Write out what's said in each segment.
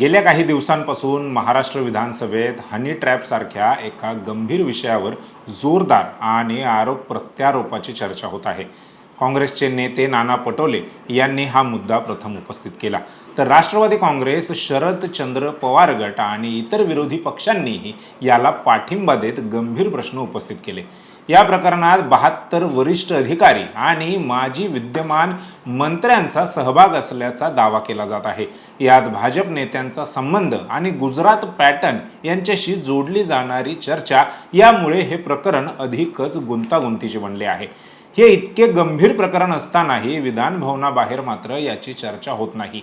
गेल्या काही दिवसांपासून महाराष्ट्र विधानसभेत हनी ट्रॅपसारख्या एका गंभीर विषयावर जोरदार आणि आरोप प्रत्यारोपाची चर्चा होत आहे. काँग्रेसचे नेते नाना पटोले यांनी हा मुद्दा प्रथम उपस्थित केला. तर राष्ट्रवादी काँग्रेस शरदचंद्र पवार गट आणि इतर विरोधी पक्षांनीही याला पाठिंबा देत गंभीर प्रश्न उपस्थित केले. या प्रकरणात बहात्तर वरिष्ठ अधिकारी आणि माजी विद्यमान मंत्र्यांचा सहभाग असल्याचा दावा केला जात आहे. यात भाजप नेत्यांचा संबंध आणि गुजरात पॅटर्न यांच्याशी जोडली जाणारी चर्चा यामुळे हे प्रकरण अधिकच गुंतागुंतीचे बनले आहे. हे इतके गंभीर प्रकरण असतानाही विधान भवनाबाहेर मात्र याची चर्चा होत नाही.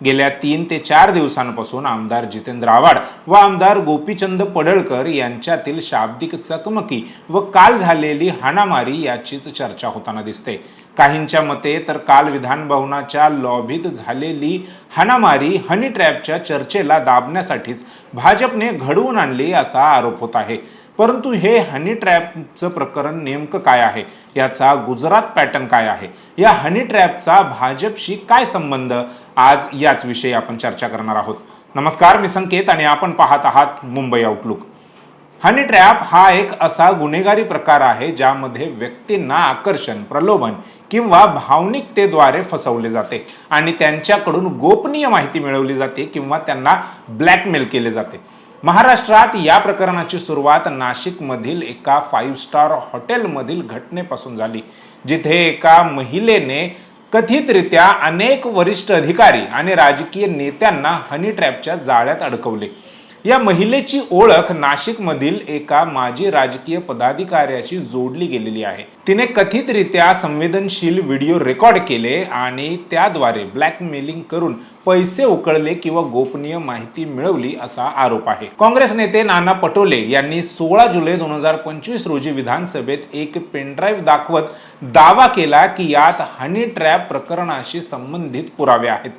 गेल्या तीन ते चार दिवसांपासून आमदार जितेंद्र आव्हाड व आमदार गोपीचंद पडळकर यांच्यातील शाब्दिक चकमकी व काल झालेली हाणामारी याचीच चर्चा होताना दिसते. काहींच्या मते तर काल विधान भवनाच्या लॉबीत झालेली हाणामारी हनी ट्रॅपच्या चर्चेला दाबण्यासाठीच भाजपने घडवून आणली असा आरोप होत आहे. परंतु हे हनी ट्रॅपचं प्रकरण नेमकं काय आहे? याचा गुजरात पॅटर्न काय आहे? या हनी ट्रॅपचा भाजपशी काय संबंध? आज याच विषयी आपण चर्चा करणार आहोत. नमस्कार मी संकेत आणि आपण पाहत आहात मुंबई आउटलुक हनी ट्रॅप हा एक असा गुन्हेगारी प्रकार आहे ज्यामध्ये व्यक्तींना आकर्षण प्रलोभन किंवा भावनिकतेद्वारे फसवले जाते आणि त्यांच्याकडून गोपनीय माहिती मिळवली जाते किंवा त्यांना ब्लॅकमेल केले जाते. महाराष्ट्रात या प्रकरणाची सुरुवात नाशिकमधील एका फाईव्ह स्टार हॉटेलमधील घटनेपासून झाली जिथे एका महिलेने कथितरित्या अनेक वरिष्ठ अधिकारी आणि राजकीय नेत्यांना हनी ट्रॅपच्या जाळ्यात अडकवले. या महिलेची ओळख नाशिकमधील एका माजी राजकीय पदाधिकाऱ्याशी जोडली गेलेली आहे. तिने कथितरित्या संवेदनशील व्हिडिओ रेकॉर्ड केले आणि त्याद्वारे ब्लॅकमेलिंग करून पैसे उकळले किंवा गोपनीय माहिती मिळवली असा आरोप आहे. काँग्रेस नेते नाना पटोले यांनी सोळा जुलै दोन हजार पंचवीस रोजी विधानसभेत एक पेनड्राईव्ह दाखवत दावा केला की यात हनी ट्रॅप प्रकरणाशी संबंधित पुरावे आहेत.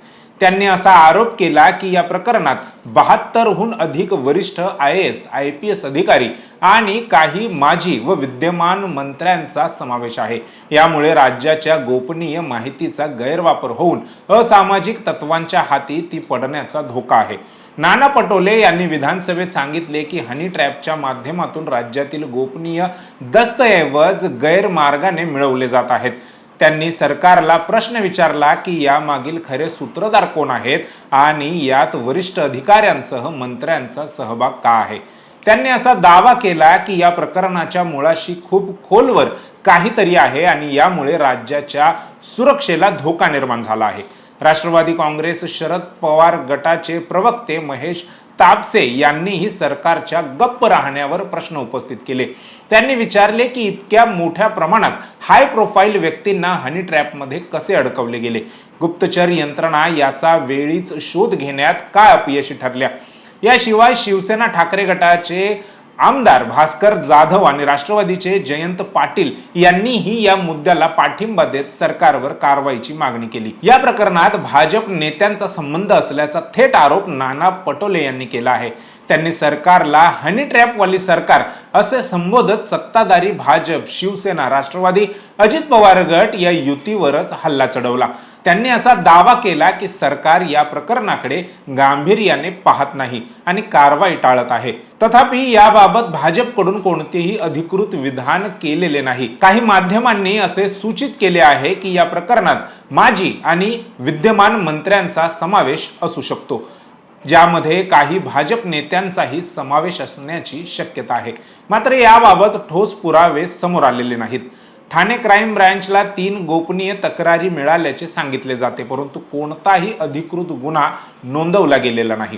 त्यांनी असा आरोप केला की या प्रकरणात बहात्तरहून अधिक वरिष्ठ I S I P S अधिकारी आणि काही माजी व विद्यमान मंत्र्यांचा समावेश आहे. यामुळे राज्याच्या गोपनीय माहितीचा गैरवापर होऊन असामाजिक तत्वांच्या हाती ती पडण्याचा धोका आहे. नाना पटोले यांनी विधानसभेत सांगितले की हनी ट्रॅपच्या माध्यमातून राज्यातील गोपनीय दस्तऐवज गैरमार्गाने मिळवले जात आहेत. त्यांनी सरकारला प्रश्न विचारला की यामागील खरे सूत्रधार कोण आहेत आणि यात वरिष्ठ अधिकाऱ्यांसह मंत्र्यांचा सहभाग का आहे? त्यांनी असा दावा केला की या प्रकरणाच्या मुळाशी खूप खोलवर काहीतरी आहे आणि यामुळे राज्याच्या सुरक्षेला धोका निर्माण झाला आहे. राष्ट्रवादी काँग्रेस शरद पवार गटाचे प्रवक्ते महेश तापसे यांनीही सरकारच्या गप्प राहण्यावर प्रश्न उपस्थित केले. त्यांनी विचारले की इतक्या मोठ्या प्रमाणात हाय प्रोफाईल व्यक्तींना हनी ट्रॅपमध्ये कसे अडकवले गेले? गुप्तचर यंत्रणा याचा वेळीच शोध घेण्यात काय अपयशी ठरल्या? याशिवाय शिवसेना ठाकरे गटाचे आमदार भास्कर जाधव आणि राष्ट्रवादीचे जयंत पाटील यांनीही या मुद्द्याला पाठिंबा देत सरकारवर कारवाईची मागणी केली. या प्रकरणात भाजप नेत्यांचा संबंध असल्याचा थेट आरोप नाना पटोले यांनी केला आहे. त्यांनी सरकारला हनी ट्रॅपवाली सरकार असे संबोधत सत्ताधारी भाजप शिवसेना राष्ट्रवादी अजित पवार गट या युतीवरच हल्ला चढवला. त्यांनी असा दावा केला की सरकार या प्रकरणाकडे गांभीर्याने पाहत नाही आणि कारवाई टाळत आहे. तथापि याबाबत भाजपकडून कोणतेही अधिकृत विधान केलेले नाही. काही माध्यमांनी असे सूचित केले आहे की या प्रकरणात माजी आणि विद्यमान मंत्र्यांचा समावेश असू शकतो. ज्यामध्ये काही भाजप नेत्यांचाही समावेश असण्याची शक्यता आहे. मात्र याबाबत ठोस पुरावे समोर आलेले नाहीत. ठाणे क्राईम ब्रँचला तीन गोपनीय तक्रारी मिळाल्याचे सांगितले जाते परंतु कोणताही अधिकृत गुन्हा नोंदवला गेलेला नाही.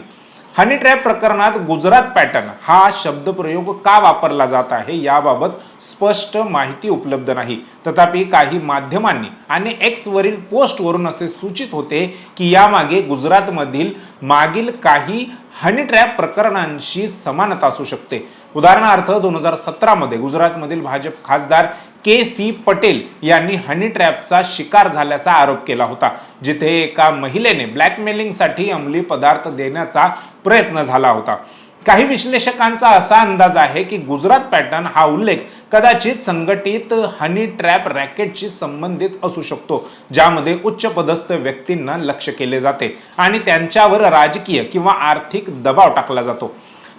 हनी ट्रॅप प्रकरणात गुजरात पॅटर्न हा शब्दप्रयोग का वापरला जात आहे याबाबत स्पष्ट माहिती उपलब्ध नाही. तथापि काही माध्यमांनी आणि एक्सवरील पोस्टवरून असे सूचित होते की यामागे गुजरातमधील मागील काही हनी ट्रॅप प्रकरणांशी समानता असू शकते. उदाहरणार्थ दोन हजार सतरामध्ये गुजरातमधील भाजप खासदार के सी पटेल यांनी हनी ट्रॅपचा शिकार झाल्याचा आरोप केला होता जिथे एका महिलेने ब्लॅकमेलिंगसाठी अंमली पदार्थ देण्याचा प्रयत्न झाला होता. काही विश्लेषकांचा असा अंदाज आहे की गुजरात पॅटर्न हा उल्लेख कदाचित संघटित हनी ट्रॅप रॅकेटशी संबंधित असू शकतो ज्यामध्ये उच्च पदस्थ व्यक्तींना लक्ष केले जाते आणि त्यांच्यावर राजकीय किंवा आर्थिक दबाव टाकला जातो.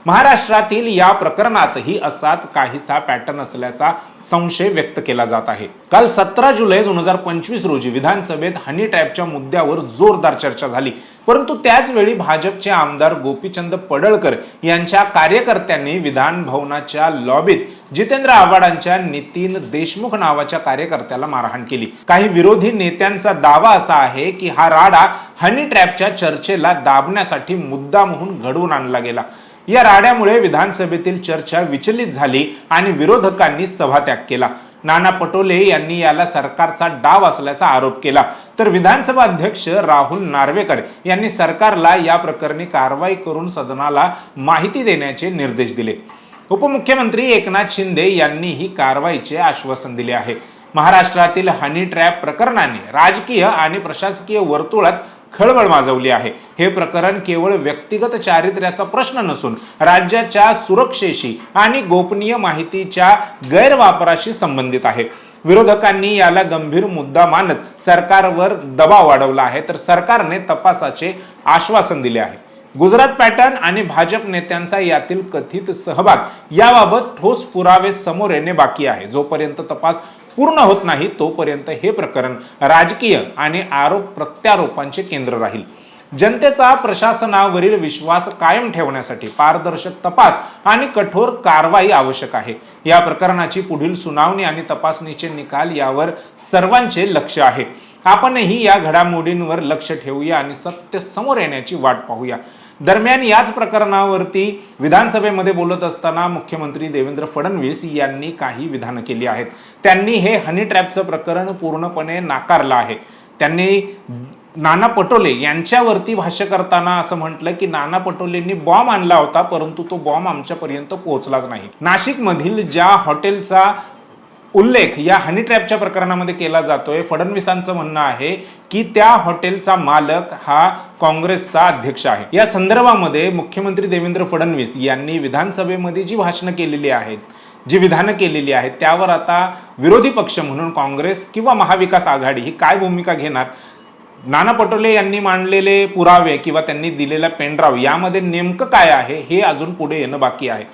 महाराष्ट्रातील या प्रकरणातही असाच काहीसा पॅटर्न असल्याचा संशय व्यक्त केला जात आहे. काल सतरा जुलै दोन हजार पंचवीस रोजी विधानसभेत हनी ट्रॅपच्या मुद्द्यावर जोरदार चर्चा झाली. परंतु त्याच वेळी भाजपचे आमदार गोपीचंद पडळकर यांच्या कार्यकर्त्यांनी विधान भवनाच्या लॉबीत जितेंद्र आव्हाडांच्या नितीन देशमुख नावाच्या कार्यकर्त्याला मारहाण केली. काही विरोधी नेत्यांचा दावा असा आहे की हा राडा हनी ट्रॅपच्या चर्चेला दाबण्यासाठी मुद्दा म्हणून घडवून आणला गेला. या राड्यामुळे विधानसभेतील चर्चा विचलित झाली आणि विरोधकांनी सभात्याग केला. नाना पटोले यांनी याला सरकारचा डाव असल्याचा आरोप केला. तर विधानसभा अध्यक्ष राहुल नार्वेकर यांनी सरकारला या प्रकरणी कारवाई करून सदनाला माहिती देण्याचे निर्देश दिले. उपमुख्यमंत्री एकनाथ शिंदे यांनी ही कारवाईचे आश्वासन दिले आहे. महाराष्ट्रातील हनी ट्रॅप प्रकरणाने राजकीय आणि प्रशासकीय वर्तुळात खळबळ माजवली आहे. हे प्रकरण केवळ व्यक्तिगत चारित्र्याचा प्रश्न नसून राज्याच्या सुरक्षेशी आणि गोपनीय माहितीच्या गैरवापराशी संबंधित आहे. विरोधकांनी याला गंभीर मुद्दा मानत सरकारवर दबाव वाढवला आहे. तर सरकारने तपासाचे आश्वासन दिले आहे. गुजरात पॅटर्न आणि भाजप नेत्यांचा यातील कथित सहभाग याबाबत ठोस पुरावे समोर येणे बाकी आहे. जोपर्यंत तपास पूर्ण होत नाही तोपर्यंत हे प्रकरण राजकीय आणि आरोप प्रत्यारोपांचे केंद्र राहील. जनतेचा प्रशासनावरील विश्वास कायम ठेवण्यासाठी पारदर्शक तपास आणि कठोर कारवाई आवश्यक आहे. या प्रकरणाची पुढील सुनावणी आणि तपासणीचे निकाल यावर सर्वांचे लक्ष आहे. आपणही या घडामोडींवर लक्ष ठेवूया आणि सत्य समोर येण्याची वाट पाहूया. दरम्यान याच प्रकरणावरती विधानसभेमध्ये बोलत असताना मुख्यमंत्री देवेंद्र फडणवीस यांनी काही विधानं केली आहेत. त्यांनी हे हनी ट्रॅपचं प्रकरण पूर्णपणे नाकारलं आहे. त्यांनी नाना पटोले यांच्यावरती भाष्य करताना असं म्हटलं की नाना पटोलेंनी बॉम्ब आणला होता परंतु तो बॉम्ब आमच्यापर्यंत पोहोचलाच नाही. नाशिकमधील ज्या हॉटेलचा उल्लेख या हनी ट्रॅपच्या प्रकरणामध्ये केला जातोय. फडणवीसांचं म्हणणं आहे की त्या हॉटेलचा मालक हा काँग्रेसचा अध्यक्ष आहे. या संदर्भामध्ये मुख्यमंत्री देवेंद्र फडणवीस यांनी विधानसभेमध्ये जी भाषणं केलेली आहेत जी विधानं केलेली आहेत त्यावर आता विरोधी पक्ष म्हणून काँग्रेस किंवा महाविकास आघाडी ही काय भूमिका घेणार? नाना पटोले यांनी मांडलेले पुरावे किंवा त्यांनी दिलेला पेनड्राव यामध्ये नेमकं काय आहे हे अजून पुढे येणं बाकी आहे.